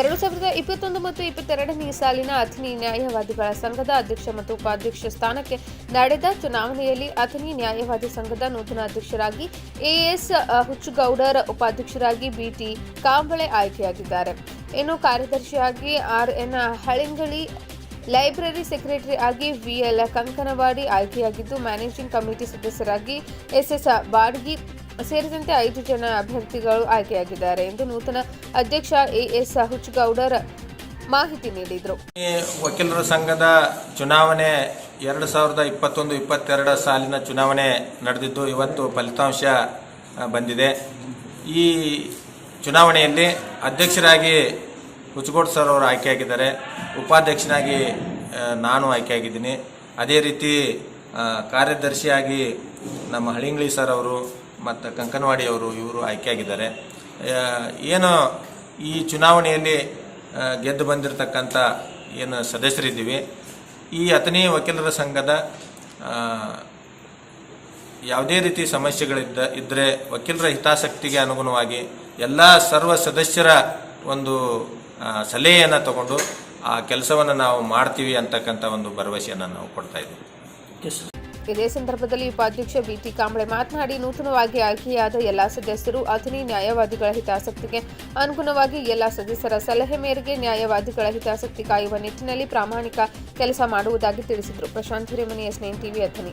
ಎರಡು ಸಾವಿರದ ಇಪ್ಪತ್ತೊಂದು ಮತ್ತು ಇಪ್ಪತ್ತೆರಡನೇ ಸಾಲಿನ ಅಥಣಿ ನ್ಯಾಯವಾದಿಗಳ ಸಂಘದ ಅಧ್ಯಕ್ಷ ಮತ್ತು ಉಪಾಧ್ಯಕ್ಷ ಸ್ಥಾನಕ್ಕೆ ನಡೆದ ಚುನಾವಣೆಯಲ್ಲಿ ಅಥಣಿ ನ್ಯಾಯವಾದಿ ಸಂಘದ ನೂತನ ಅಧ್ಯಕ್ಷರಾಗಿ ಎಎಸ್ ಹುಚ್ಚುಗೌಡರ್ ಉಪಾಧ್ಯಕ್ಷರಾಗಿ ಬಿಟಿ ಕಾಂಬಳೆ ಆಯ್ಕೆಯಾಗಿದ್ದಾರೆ. ಇನ್ನು ಕಾರ್ಯದರ್ಶಿಯಾಗಿ ಆರ್ಎನ್ ಹಳಿಂಗಳಿ, ಲೈಬ್ರರಿ ಸೆಕ್ರೆಟರಿ ಆಗಿ ವಿಎಲ್ ಕಂಕನವಾಡಿ ಆಯ್ಕೆಯಾಗಿದ್ದು, ಮ್ಯಾನೇಜಿಂಗ್ ಕಮಿಟಿ ಸದಸ್ಯರಾಗಿ ಎಸ್ಎಸ್ ಬಾಡ್ಗಿ ಸೇರಿದಂತೆ ಐದು ಜನ ಅಭ್ಯರ್ಥಿಗಳು ಆಯ್ಕೆಯಾಗಿದ್ದಾರೆ ಎಂದು ನೂತನ ಅಧ್ಯಕ್ಷ ಎಎಸ್ ಹುಚ್ಚಗೌಡರ್ ಮಾಹಿತಿ ನೀಡಿದರು. ವಕೀಲರ ಸಂಘದ ಚುನಾವಣೆ ಎರಡು ಸಾವಿರದ ಇಪ್ಪತ್ತೊಂದು, ಇಪ್ಪತ್ತೆರಡ ಸಾಲಿನ ಚುನಾವಣೆ ನಡೆದಿದ್ದು ಇವತ್ತು ಫಲಿತಾಂಶ ಬಂದಿದೆ. ಈ ಚುನಾವಣೆಯಲ್ಲಿ ಅಧ್ಯಕ್ಷರಾಗಿ ಹುಚ್ಚಗೋಡ್ ಸರ್ ಅವರು ಆಯ್ಕೆಯಾಗಿದ್ದಾರೆ. ಉಪಾಧ್ಯಕ್ಷನಾಗಿ ನಾನು ಆಯ್ಕೆಯಾಗಿದ್ದೀನಿ. ಅದೇ ರೀತಿ ಕಾರ್ಯದರ್ಶಿಯಾಗಿ ನಮ್ಮ ಹಳಿಂಗ್ಳಿ ಸರ್ ಅವರು ಮತ್ತು ಕಂಕನವಾಡಿಯವರು ಇವರು ಆಯ್ಕೆಯಾಗಿದ್ದಾರೆ. ಏನು ಈ ಚುನಾವಣೆಯಲ್ಲಿ ಗೆದ್ದು ಬಂದಿರತಕ್ಕಂಥ ಏನು ಸದಸ್ಯರಿದ್ದೀವಿ. ಈ ಅತನೇ ವಕೀಲರ ಸಂಘದ ಯಾವುದೇ ರೀತಿ ಸಮಸ್ಯೆಗಳಿದ್ದ ಇದ್ದರೆ ವಕೀಲರ ಹಿತಾಸಕ್ತಿಗೆ ಅನುಗುಣವಾಗಿ ಎಲ್ಲ ಸರ್ವ ಸದಸ್ಯರ ಒಂದು ಸಲಹೆಯನ್ನು ತಗೊಂಡು ಆ ಕೆಲಸವನ್ನು ನಾವು ಮಾಡ್ತೀವಿ ಅಂತಕ್ಕಂಥ ಒಂದು ಭರವಸೆಯನ್ನು ನಾವು ಕೊಡ್ತಾ ಇದ್ದೀವಿ. ಇದೇ ಸಂದರ್ಭದಲ್ಲಿ ಉಪಾಧ್ಯಕ್ಷ ಬಿಟಿ ಕಾಂಬಳೆ ಮಾತನಾಡಿ, ನೂತನವಾಗಿ ಆಯ್ಕೆಯಾದ ಎಲ್ಲಾ ಸದಸ್ಯರು ಅಥಣಿ ನ್ಯಾಯವಾದಿಗಳ ಹಿತಾಸಕ್ತಿಗೆ ಅನುಗುಣವಾಗಿ ಎಲ್ಲಾ ಸದಸ್ಯರ ಸಲಹೆ ಮೇರೆಗೆ ನ್ಯಾಯವಾದಿಗಳ ಹಿತಾಸಕ್ತಿ ಕಾಯುವ ನಿಟ್ಟಿನಲ್ಲಿ ಪ್ರಾಮಾಣಿಕ ಕೆಲಸ ಮಾಡುವುದಾಗಿ ತಿಳಿಸಿದರು. Prashant Hiremani SNN TV, Athani.